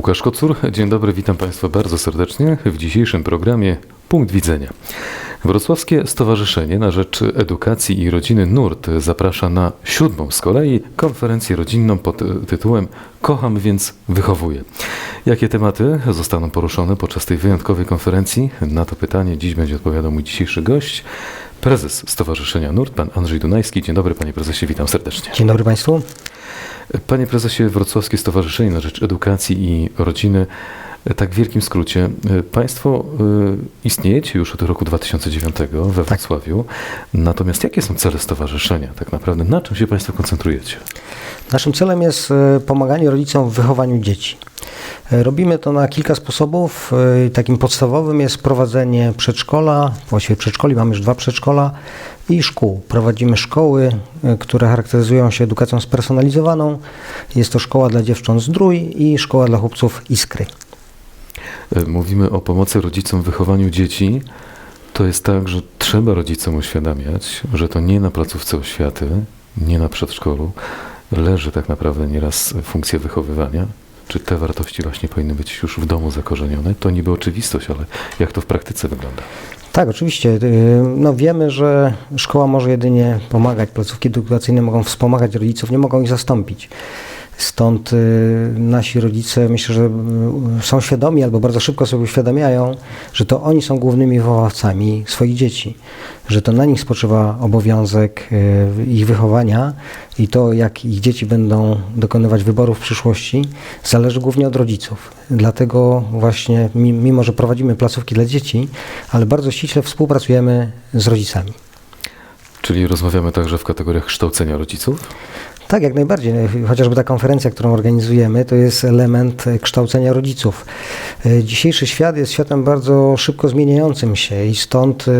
Łukasz Kocur, dzień dobry, witam Państwa bardzo serdecznie w dzisiejszym programie Punkt Widzenia. Wrocławskie Stowarzyszenie na Rzecz Edukacji i Rodziny NURT zaprasza na siódmą z kolei konferencję rodzinną pod tytułem Kocham więc wychowuję. Jakie tematy zostaną poruszone podczas tej wyjątkowej konferencji? Na to pytanie dziś będzie odpowiadał mój dzisiejszy gość, prezes Stowarzyszenia NURT, pan Andrzej Dunajski. Dzień dobry panie prezesie, witam serdecznie. Dzień dobry Państwu. Panie prezesie, Wrocławskie Stowarzyszenie na Rzecz Edukacji i Rodziny, tak w wielkim skrócie, Państwo y, istniejecie już od roku 2009 we Wrocławiu, natomiast jakie są cele stowarzyszenia tak naprawdę? Na czym się Państwo koncentrujecie? Naszym celem jest e, pomaganie rodzicom w wychowaniu dzieci. E, Robimy to na kilka sposobów. E, Takim podstawowym jest prowadzenie przedszkola, właściwie przedszkoli, mamy już dwa przedszkola i szkół. Prowadzimy szkoły, e, które charakteryzują się edukacją spersonalizowaną. Jest to szkoła dla dziewcząt Zdrój i szkoła dla chłopców Iskry. Y, Mówimy o pomocy rodzicom w wychowaniu dzieci. To jest tak, że trzeba rodzicom uświadamiać, że to nie na placówce oświaty, nie na przedszkolu leży tak naprawdę nieraz funkcja wychowywania. Czy te wartości właśnie powinny być już w domu zakorzenione? To niby oczywistość, ale jak to w praktyce wygląda? Tak, oczywiście. Yy, No wiemy, że szkoła może jedynie pomagać, placówki edukacyjne mogą wspomagać rodziców, nie mogą ich zastąpić. Stąd y, nasi rodzice myślę, że y, są świadomi albo bardzo szybko sobie uświadamiają, że to oni są głównymi wychowawcami swoich dzieci, że to na nich spoczywa obowiązek y, ich wychowania i to, jak ich dzieci będą dokonywać wyborów w przyszłości, zależy głównie od rodziców. Dlatego właśnie, mi- mimo że prowadzimy placówki dla dzieci, ale bardzo ściśle współpracujemy z rodzicami. Czyli rozmawiamy także w kategoriach kształcenia rodziców? Tak, jak najbardziej. Chociażby ta konferencja, którą organizujemy, to jest element kształcenia rodziców. E, Dzisiejszy świat jest światem bardzo szybko zmieniającym się i stąd e,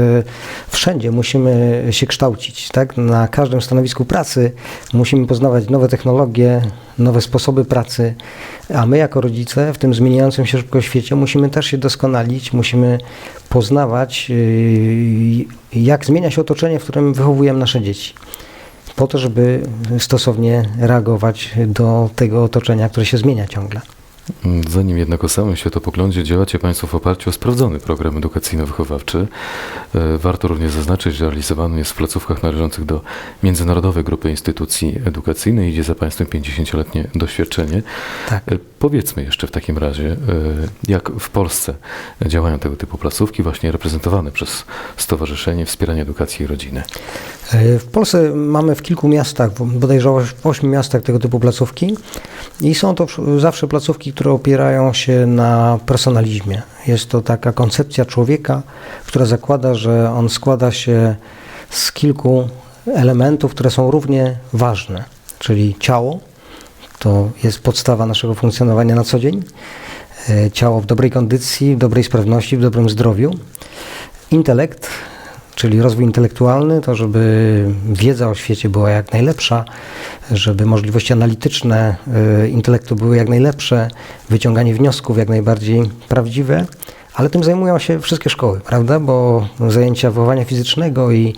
wszędzie musimy się kształcić. Tak? Na każdym stanowisku pracy musimy poznawać nowe technologie, nowe sposoby pracy, a my jako rodzice w tym zmieniającym się szybko świecie musimy też się doskonalić, musimy poznawać, e, jak zmienia się otoczenie, w którym wychowujemy nasze dzieci po to, żeby stosownie reagować do tego otoczenia, które się zmienia ciągle. Zanim jednak o samym światopoglądzie działacie Państwo w oparciu o sprawdzony program edukacyjno-wychowawczy, e, warto również zaznaczyć, że realizowany jest w placówkach należących do międzynarodowej grupy instytucji edukacyjnej. Idzie za Państwem 50-letnie doświadczenie. Tak. Powiedzmy jeszcze w takim razie, e, jak w Polsce działają tego typu placówki, właśnie reprezentowane przez Stowarzyszenie Wspierania Edukacji i Rodziny. E, W Polsce mamy w kilku miastach, bodajże w ośmiu miastach tego typu placówki i są to zawsze placówki, które opierają się na personalizmie. Jest to taka koncepcja człowieka, która zakłada, że on składa się z kilku elementów, które są równie ważne, czyli ciało, to jest podstawa naszego funkcjonowania na co dzień, e, ciało w dobrej kondycji, w dobrej sprawności, w dobrym zdrowiu, intelekt, czyli rozwój intelektualny, to żeby wiedza o świecie była jak najlepsza, żeby możliwości analityczne y, intelektu były jak najlepsze, wyciąganie wniosków jak najbardziej prawdziwe, ale tym zajmują się wszystkie szkoły, prawda? Bo zajęcia wychowania fizycznego i,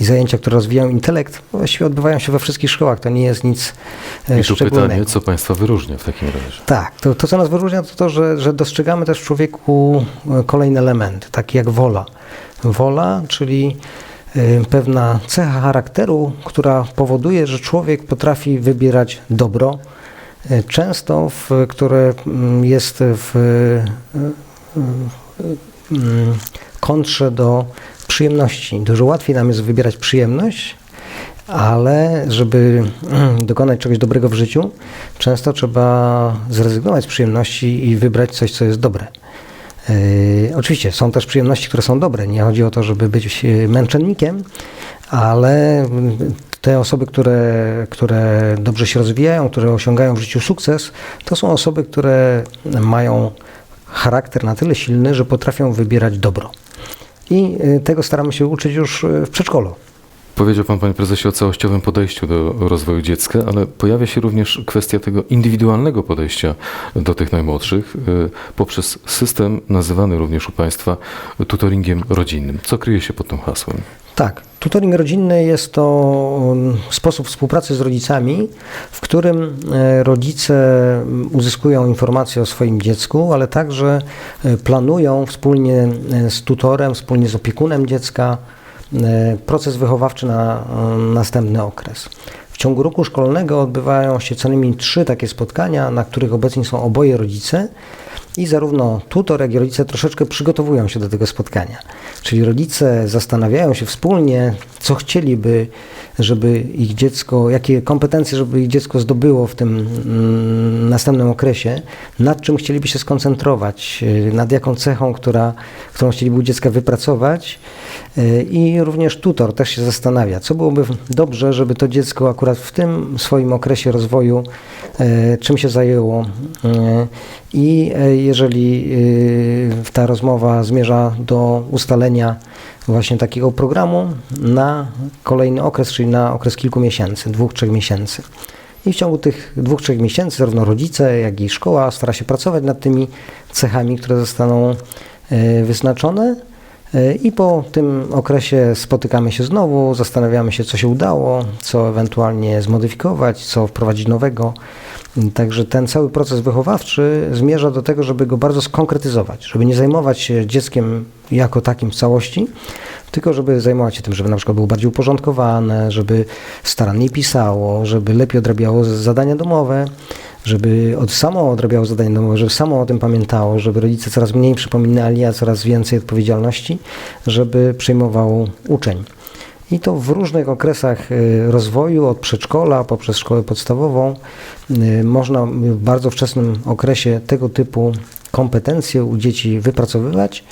i zajęcia, które rozwijają intelekt, właściwie odbywają się we wszystkich szkołach. To nie jest nic e, I tu pytanie, co Państwa wyróżnia w takim razie? Tak, to, to co nas wyróżnia to to, że, że dostrzegamy też w człowieku e, kolejne elementy, takie jak wola. Wola, czyli e, pewna cecha charakteru, która powoduje, że człowiek potrafi wybierać dobro, często w, które mm, jest w kontrze do przyjemności. Dużo łatwiej nam jest wybierać przyjemność, ale żeby dokonać czegoś dobrego w życiu, często trzeba zrezygnować z przyjemności i wybrać coś, co jest dobre. Yy, oczywiście są też przyjemności, które są dobre. Nie chodzi o to, żeby być yy, męczennikiem, ale mm, te osoby, które, które dobrze się rozwijają, które osiągają w życiu sukces, to są osoby, które mają charakter na tyle silny, że potrafią wybierać dobro. I yy, tego staramy się uczyć już yy, w przedszkolu. Powiedział Pan, Panie Prezesie, o całościowym podejściu do rozwoju dziecka, ale pojawia się również kwestia tego indywidualnego podejścia do tych najmłodszych y, poprzez system nazywany również u Państwa tutoringiem rodzinnym. Co kryje się pod tym hasłem? Tak, tutoring rodzinny jest to um, sposób współpracy z rodzicami, w którym e, rodzice mm, uzyskują informacje o swoim dziecku, ale także e, planują wspólnie e, z tutorem, wspólnie z opiekunem dziecka proces wychowawczy na e, następny okres. W ciągu roku szkolnego odbywają się co najmniej trzy takie spotkania, na których obecni są oboje rodzice. I zarówno tutor, jak i rodzice troszeczkę przygotowują się do tego spotkania. Czyli rodzice zastanawiają się wspólnie, co chcieliby, żeby ich dziecko, jakie kompetencje, żeby ich dziecko zdobyło w tym mm, następnym okresie, nad czym chcieliby się skoncentrować, y, nad jaką cechą, która, którą chcieliby u dziecka wypracować. Y, I również tutor też się zastanawia, co byłoby dobrze, żeby to dziecko akurat w tym swoim okresie rozwoju, y, czym się zajęło. I y, jeżeli y, ta rozmowa zmierza do ustalenia właśnie takiego programu na kolejny okres, czyli na okres kilku miesięcy, dwóch, trzech miesięcy. I w ciągu tych dwóch, trzech miesięcy zarówno rodzice, jak i szkoła stara się pracować nad tymi cechami, które zostaną y, wyznaczone. I po tym okresie spotykamy się znowu, zastanawiamy się, co się udało, co ewentualnie zmodyfikować, co wprowadzić nowego. Także ten cały proces wychowawczy zmierza do tego, żeby go bardzo skonkretyzować, żeby nie zajmować się dzieckiem jako takim w całości, tylko żeby zajmować się tym, żeby na przykład było bardziej uporządkowane, żeby starannie pisało, żeby lepiej odrabiało zadania domowe, żeby od samo odrabiało zadania domowe, żeby samo o tym pamiętało, żeby rodzice coraz mniej przypominali, a coraz więcej odpowiedzialności, żeby przejmował uczeń. I to w różnych okresach y, rozwoju, od przedszkola poprzez szkołę podstawową, y, można w bardzo wczesnym okresie tego typu kompetencje u dzieci wypracowywać,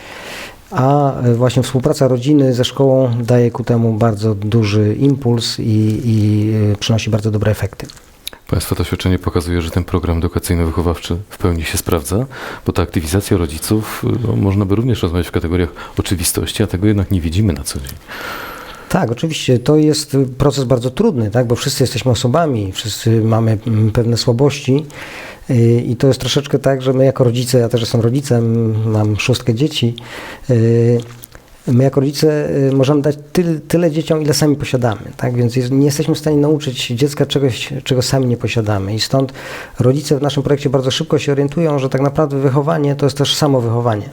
a y, właśnie współpraca rodziny ze szkołą daje ku temu bardzo duży impuls i, i przynosi bardzo dobre efekty. Państwa doświadczenie pokazuje, że ten program edukacyjno-wychowawczy w pełni się sprawdza, bo ta aktywizacja rodziców, no, można by również rozmawiać w kategoriach oczywistości, a tego jednak nie widzimy na co dzień. Tak, oczywiście to jest proces bardzo trudny, tak, bo wszyscy jesteśmy osobami, wszyscy mamy mm, pewne słabości y, i to jest troszeczkę tak, że my jako rodzice, ja też jestem rodzicem, mam szóstkę dzieci, y, my jako rodzice y, możemy dać tyle, tyle dzieciom, ile sami posiadamy, tak, więc nie jesteśmy w stanie nauczyć dziecka czegoś, czego sami nie posiadamy i stąd rodzice w naszym projekcie bardzo szybko się orientują, że tak naprawdę wychowanie to jest też samo wychowanie.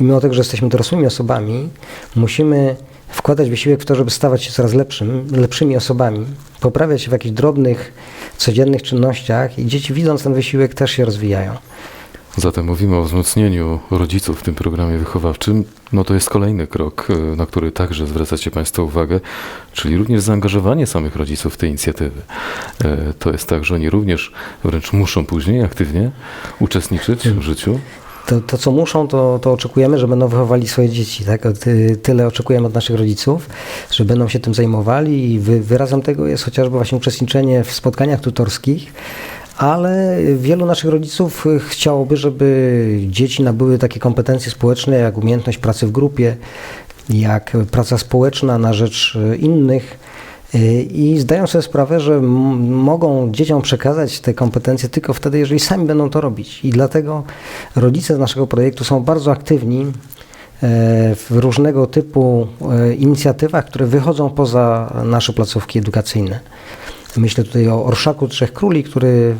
I mimo tego, że jesteśmy dorosłymi osobami, musimy wkładać wysiłek w to, żeby stawać się coraz lepszym, lepszymi osobami, poprawiać się w jakichś drobnych, codziennych czynnościach i dzieci widząc ten wysiłek też się rozwijają. Zatem mówimy o wzmocnieniu rodziców w tym programie wychowawczym. No to jest kolejny krok, e, na który także zwracacie Państwo uwagę, czyli również zaangażowanie samych rodziców w te inicjatywy. E, To jest tak, że oni również wręcz muszą później aktywnie uczestniczyć w życiu. To, to co muszą, to, to oczekujemy, że będą wychowali swoje dzieci. Tak? Ty- Tyle oczekujemy od naszych rodziców, że będą się tym zajmowali i wy, wyrazem tego jest chociażby właśnie uczestniczenie w spotkaniach tutorskich, ale wielu naszych rodziców chciałoby, żeby dzieci nabyły takie kompetencje społeczne, jak umiejętność pracy w grupie, jak praca społeczna na rzecz innych. Y, I zdają sobie sprawę, że mogą dzieciom przekazać te kompetencje tylko wtedy, jeżeli sami będą to robić. I dlatego rodzice z naszego projektu są bardzo aktywni e, w różnego typu e, inicjatywach, które wychodzą poza nasze placówki edukacyjne. Myślę tutaj o Orszaku Trzech Króli, który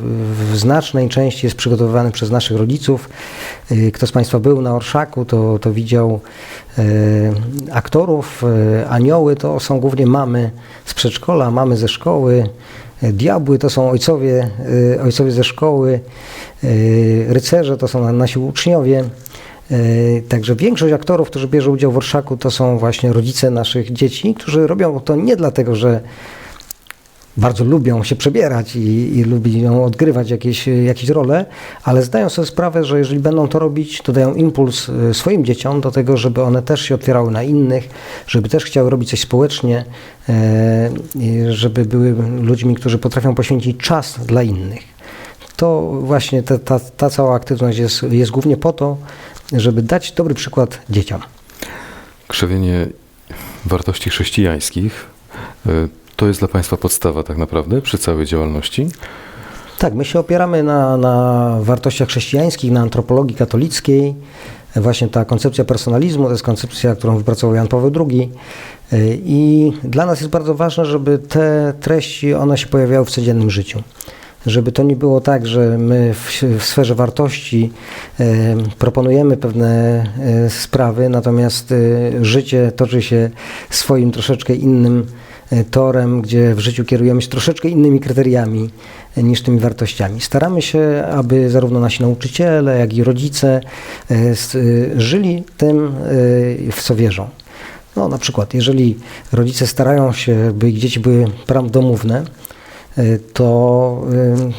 w znacznej części jest przygotowywany przez naszych rodziców. Y, Kto z Państwa był na Orszaku, to, to widział e, aktorów. E, Anioły to są głównie mamy z przedszkola, mamy ze szkoły. Diabły to są ojcowie, ojcowie ze szkoły. Rycerze to są nasi uczniowie. Także większość aktorów, którzy bierze udział w Orszaku, to są właśnie rodzice naszych dzieci, którzy robią to nie dlatego, że bardzo lubią się przebierać i, i lubią odgrywać jakieś, jakieś role, ale zdają sobie sprawę, że jeżeli będą to robić, to dają impuls y, swoim dzieciom do tego, żeby one też się otwierały na innych, żeby też chciały robić coś społecznie, e, żeby były ludźmi, którzy potrafią poświęcić czas dla innych. To właśnie ta, ta, ta cała aktywność jest, jest głównie po to, żeby dać dobry przykład dzieciom. Krzewienie wartości chrześcijańskich e, to jest dla Państwa podstawa tak naprawdę przy całej działalności. Tak, my się opieramy na, na wartościach chrześcijańskich, na antropologii katolickiej. Właśnie ta koncepcja personalizmu to jest koncepcja, którą wypracował Jan Paweł II. Y, I dla nas jest bardzo ważne, żeby te treści, one się pojawiały w codziennym życiu. Żeby to nie było tak, że my w, w sferze wartości e, proponujemy pewne e, sprawy, natomiast e, życie toczy się swoim troszeczkę innym torem, gdzie w życiu kierujemy się troszeczkę innymi kryteriami e, niż tymi wartościami. Staramy się, aby zarówno nasi nauczyciele, jak i rodzice e, e, żyli tym, e, w co wierzą. No, na przykład, jeżeli rodzice starają się, by ich dzieci były prawdomówne, y, to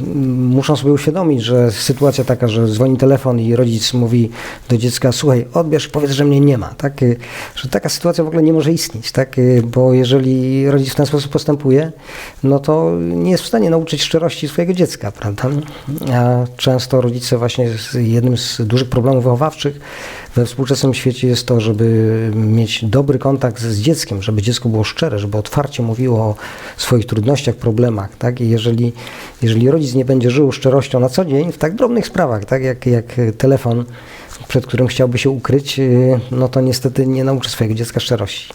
y, muszą sobie uświadomić, że sytuacja taka, że dzwoni telefon i rodzic mówi do dziecka, słuchaj, odbierz, powiedz, że mnie nie ma, tak? Y, Że taka sytuacja w ogóle nie może istnieć, tak? Bo jeżeli rodzic w ten sposób postępuje, no to nie jest w stanie nauczyć szczerości swojego dziecka, prawda? A często rodzice właśnie jednym z dużych problemów wychowawczych we współczesnym świecie jest to, żeby mieć dobry kontakt z dzieckiem, żeby dziecko było szczere, żeby otwarcie mówiło o swoich trudnościach, problemach, tak? I jeżeli, jeżeli rodzic nie będzie żył szczerością na co dzień w tak drobnych sprawach, tak? Jak, jak telefon, przed którym chciałby się ukryć, yy, no to niestety nie nauczy swojego dziecka szczerości.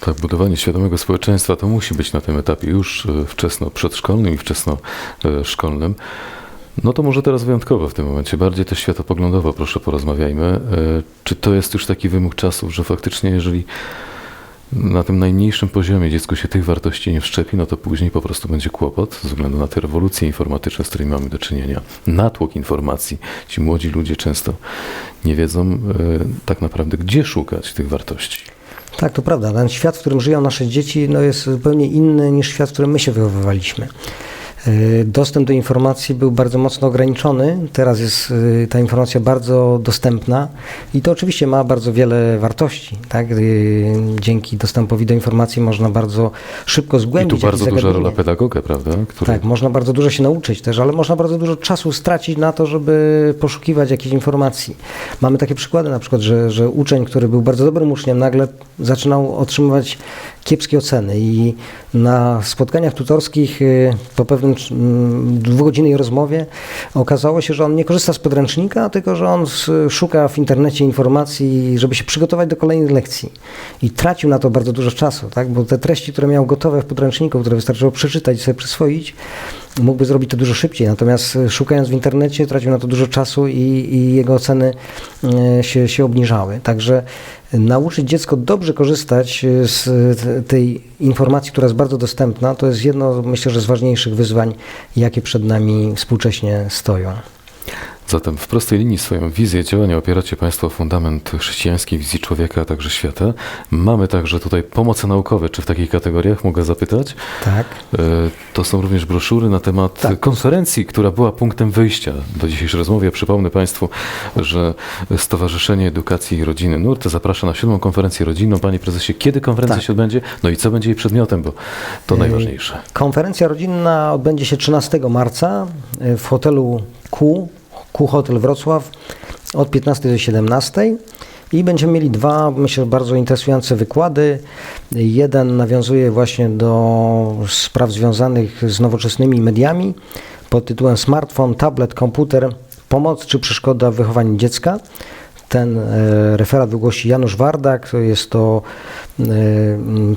Tak, budowanie świadomego społeczeństwa to musi być na tym etapie już e, wczesno przedszkolnym i wczesno e, szkolnym. No to może teraz wyjątkowo w tym momencie, bardziej też światopoglądowo, proszę porozmawiajmy. Czy to jest już taki wymóg czasów, że faktycznie jeżeli na tym najmniejszym poziomie dziecku się tych wartości nie wszczepi, no to później po prostu będzie kłopot ze względu na te rewolucje informatyczne, z którymi mamy do czynienia. Natłok informacji. Ci młodzi ludzie często nie wiedzą e, tak naprawdę, gdzie szukać tych wartości. Tak, to prawda. Ten świat, w którym żyją nasze dzieci, no jest zupełnie inny niż świat, w którym my się wychowywaliśmy. Yy, Dostęp do informacji był bardzo mocno ograniczony. Teraz jest yy, ta informacja bardzo dostępna i to oczywiście ma bardzo wiele wartości. Tak? Yy, Dzięki dostępowi do informacji można bardzo szybko I zgłębić tu bardzo duża rola pedagoga, prawda? Który Tak, można bardzo dużo się nauczyć też, ale można bardzo dużo czasu stracić na to, żeby poszukiwać jakichś informacji. Mamy takie przykłady na przykład, że, że uczeń, który był bardzo dobrym uczniem, nagle zaczynał otrzymywać kiepskie oceny i na spotkaniach tutorskich y, po pewnym mm, dwugodzinnej rozmowie okazało się, że on nie korzysta z podręcznika, tylko że on s- szuka w internecie informacji, żeby się przygotować do kolejnych lekcji. I tracił na to bardzo dużo czasu, tak? bo te treści, które miał gotowe w podręczniku, które wystarczyło przeczytać i sobie przyswoić, mógłby zrobić to dużo szybciej. Natomiast y, szukając w internecie, tracił na to dużo czasu i, i jego oceny y, się, się obniżały. Także nauczyć dziecko dobrze korzystać z tej informacji, która jest bardzo dostępna, to jest jedno, myślę, że z ważniejszych wyzwań, jakie przed nami współcześnie stoją. Zatem w prostej linii swoją wizję działania opieracie Państwo o fundament chrześcijańskiej wizji człowieka, a także świata. Mamy także tutaj pomoce naukowe. Czy w takich kategoriach mogę zapytać? Tak. E, To są również broszury na temat Tak. konferencji, która była punktem wyjścia do dzisiejszej rozmowy. Ja przypomnę Państwu, że Stowarzyszenie Edukacji i Rodziny NURT zaprasza na siódmą konferencję rodzinną. Panie prezesie, kiedy konferencja Tak. się odbędzie? No i co będzie jej przedmiotem, bo to Yy, najważniejsze. Konferencja rodzinna odbędzie się 13 marca y, w hotelu Q, Q Hotel Wrocław od 15 do 17. I będziemy mieli dwa, myślę, bardzo interesujące wykłady. Jeden nawiązuje właśnie do spraw związanych z nowoczesnymi mediami pod tytułem Smartfon, tablet, komputer, pomoc czy przeszkoda w wychowaniu dziecka. Ten e, referat wygłosi Janusz Wardak, jest to e,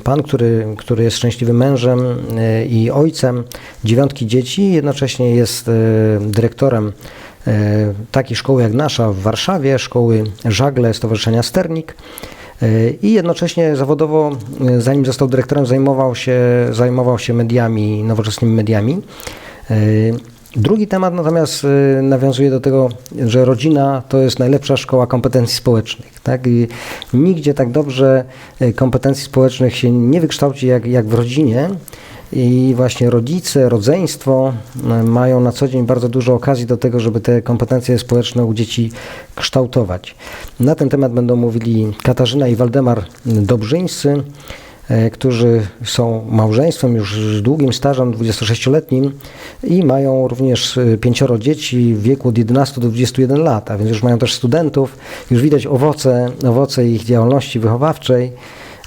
pan, który, który jest szczęśliwym mężem e, i ojcem dziewiątki dzieci, jednocześnie jest dyrektorem takiej szkoły jak nasza w Warszawie, szkoły Żagle Stowarzyszenia Sternik. E, I jednocześnie zawodowo, e, zanim został dyrektorem, zajmował się, zajmował się mediami, nowoczesnymi mediami. E, Drugi temat natomiast nawiązuje do tego, że rodzina to jest najlepsza szkoła kompetencji społecznych. Tak? I nigdzie tak dobrze kompetencji społecznych się nie wykształci jak, jak w rodzinie. I właśnie rodzice, rodzeństwo y, mają na co dzień bardzo dużo okazji do tego, żeby te kompetencje społeczne u dzieci kształtować. Na ten temat będą mówili Katarzyna i Waldemar Dobrzyńscy e, którzy są małżeństwem już z długim stażem 26-letnim i mają również e, pięcioro dzieci w wieku od 11 do 21 lat, a więc już mają też studentów, już widać owoce, owoce ich działalności wychowawczej.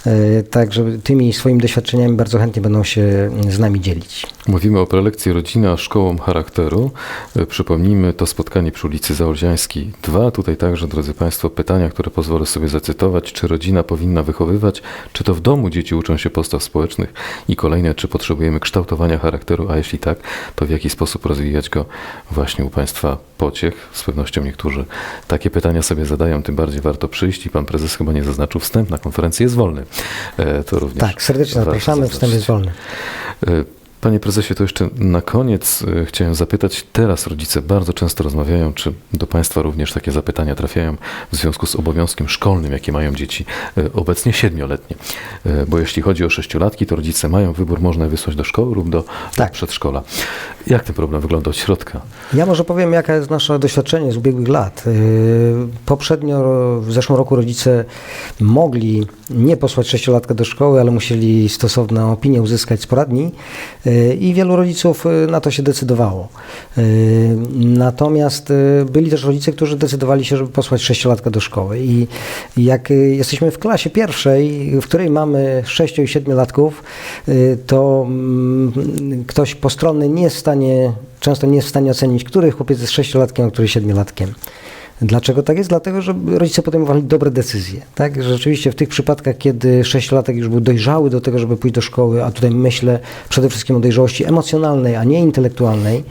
E, Także tymi swoimi doświadczeniami bardzo chętnie będą się z nami dzielić. Mówimy o prelekcji Rodzina szkołą charakteru. E, Przypomnijmy to spotkanie przy ulicy Zaolziańskiej 2. Tutaj także, drodzy Państwo, pytania, które pozwolę sobie zacytować. Czy rodzina powinna wychowywać? Czy to w domu dzieci uczą się postaw społecznych? I kolejne, czy potrzebujemy kształtowania charakteru? A jeśli tak, to w jaki sposób rozwijać go właśnie u Państwa pociech? Z pewnością niektórzy takie pytania sobie zadają, tym bardziej warto przyjść i Pan Prezes chyba nie zaznaczył wstęp na konferencję jest wolny. E, To również Tak, serdecznie zapraszamy, wstęp jest wolny. E, Panie prezesie, to jeszcze na koniec e, chciałem zapytać, teraz rodzice bardzo często rozmawiają, czy do Państwa również takie zapytania trafiają w związku z obowiązkiem szkolnym, jakie mają dzieci, obecnie siedmioletnie. Bo jeśli chodzi o sześciolatki, to rodzice mają wybór, można je wysłać do szkoły lub do, Tak. do przedszkola. Jak ten problem wygląda od środka? Ja może powiem, jaka jest nasze doświadczenie z ubiegłych lat. Yy, Poprzednio, w zeszłym roku rodzice mogli nie posłać sześciolatka do szkoły, ale musieli stosowną opinię uzyskać z poradni yy, i wielu rodziców yy, na to się decydowało. Natomiast byli też rodzice, którzy decydowali się, żeby posłać sześciolatka do szkoły i jak jesteśmy w klasie pierwszej, w której mamy sześcio i siedmiolatków, to mm, ktoś postronny nie jest stanie często nie jest w stanie ocenić, który chłopiec jest sześciolatkiem, a który siedmiolatkiem. Dlaczego tak jest? Dlatego, że rodzice podejmowali dobre decyzje. Tak? Rzeczywiście w tych przypadkach, kiedy sześciolatek już był dojrzały do tego, żeby pójść do szkoły, a tutaj myślę przede wszystkim o dojrzałości emocjonalnej, a nie intelektualnej,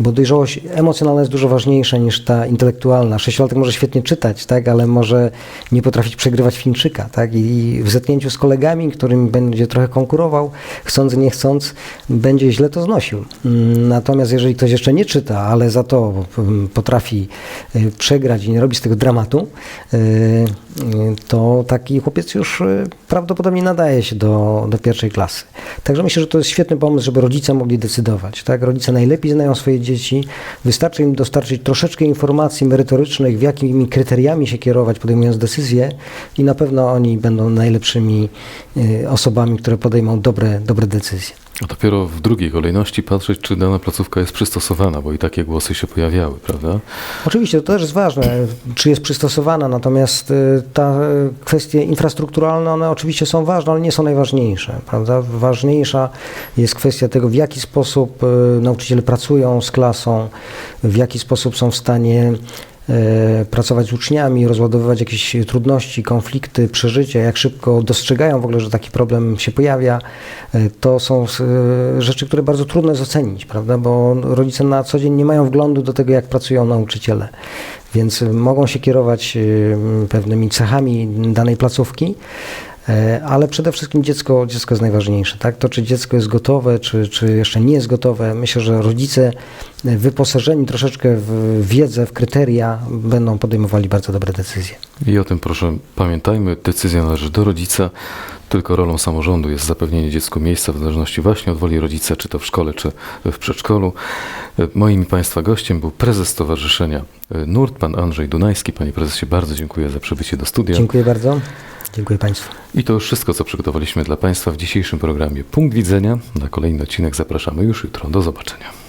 bo dojrzałość emocjonalna jest dużo ważniejsza niż ta intelektualna. Sześciolatek może świetnie czytać, tak? ale może nie potrafić przegrywać Fińczyka. Tak? I w zetknięciu z kolegami, którym będzie trochę konkurował, chcąc nie chcąc, będzie źle to znosił. Mm, Natomiast jeżeli ktoś jeszcze nie czyta, ale za to mm, potrafi y, przegrać i nie robi z tego dramatu, y, to taki chłopiec już y, prawdopodobnie nadaje się do, do pierwszej klasy. Także myślę, że to jest świetny pomysł, żeby rodzice mogli decydować. Tak? Rodzice najlepiej znają swoje dzieci, wystarczy im dostarczyć troszeczkę informacji merytorycznych, w jakimi kryteriami się kierować, podejmując decyzje i na pewno oni będą najlepszymi y, osobami, które podejmą dobre, dobre decyzje. A dopiero w drugiej kolejności patrzeć, czy dana placówka jest przystosowana, bo i takie głosy się pojawiały, prawda? Oczywiście to też jest ważne, czy jest przystosowana, natomiast y, ta y, kwestie infrastrukturalne, one oczywiście są ważne, ale nie są najważniejsze, prawda? Ważniejsza jest kwestia tego, w jaki sposób y, nauczyciele pracują z klasą, w jaki sposób są w stanie pracować z uczniami, rozładowywać jakieś trudności, konflikty, przeżycia, jak szybko dostrzegają w ogóle, że taki problem się pojawia. E, To są e, rzeczy, które bardzo trudno jest ocenić, prawda? Bo rodzice na co dzień nie mają wglądu do tego, jak pracują nauczyciele. Więc e, mogą się kierować e, pewnymi cechami danej placówki, E, Ale przede wszystkim dziecko, dziecko jest najważniejsze. Tak? To, czy dziecko jest gotowe, czy, czy jeszcze nie jest gotowe. Myślę, że rodzice e, wyposażeni troszeczkę w wiedzę, w kryteria, będą podejmowali bardzo dobre decyzje. I o tym proszę pamiętajmy, decyzja należy do rodzica, tylko rolą samorządu jest zapewnienie dziecku miejsca w zależności właśnie od woli rodzica, czy to w szkole, czy w przedszkolu. E, Moim Państwa gościem był prezes Stowarzyszenia e, NURT, pan Andrzej Dunajski. Panie prezesie, bardzo dziękuję za przybycie do studia. Dziękuję bardzo. Dziękuję Państwu. I to już wszystko, co przygotowaliśmy dla Państwa w dzisiejszym programie Punkt Widzenia. Na kolejny odcinek zapraszamy już jutro. Do zobaczenia.